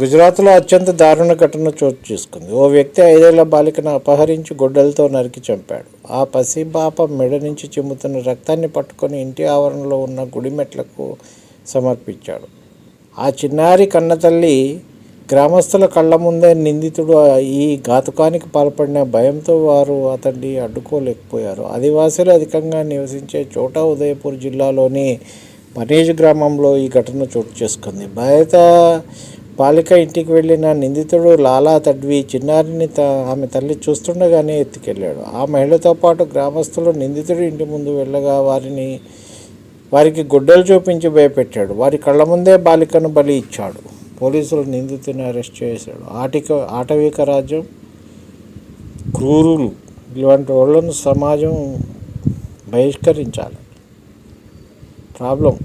గుజరాత్లో అత్యంత దారుణ ఘటన చోటు చేసుకుంది. ఓ వ్యక్తి ఐదేళ్ళ బాలికను అపహరించి గొడ్డలతో నరికి చంపాడు. ఆ పసిబాప మెడ నుంచి చిమ్ముతున్న రక్తాన్ని పట్టుకొని ఇంటి ఆవరణలో ఉన్న గుడి మెట్లకు సమర్పించాడు. ఆ చిన్నారి కన్నతల్లి గ్రామస్తుల కళ్ళ ముందే నిందితుడు. ఈ ఘాతుకానికి పాల్పడిన భయంతో వారు అతన్ని అడ్డుకోలేకపోయారు. ఆదివాసీలు అధికంగా నివసించే చోటా ఉదయపూర్ జిల్లాలోని మనీజ్ గ్రామంలో ఈ ఘటన చోటు చేసుకుంది. బయట బాలిక ఇంటికి వెళ్ళిన నిందితుడు లాలా తడ్వి చిన్నారిని త ఆమె తల్లి చూస్తుండగానే ఎత్తుకెళ్ళాడు. ఆ మహిళతో పాటు గ్రామస్తులు నిందితుడు ఇంటి ముందు వెళ్ళగా వారిని వారికి గుడ్డలు చూపించి భయపెట్టాడు. వారి కళ్ళ ముందే బాలికను బలి ఇచ్చాడు. పోలీసులు నిందితుని అరెస్ట్ చేశాడు ఆటిక ఆటవిక రాజ్యం క్రూరులు. ఇలాంటి వాళ్ళను సమాజం బహిష్కరించాలి. ప్రాబ్లం.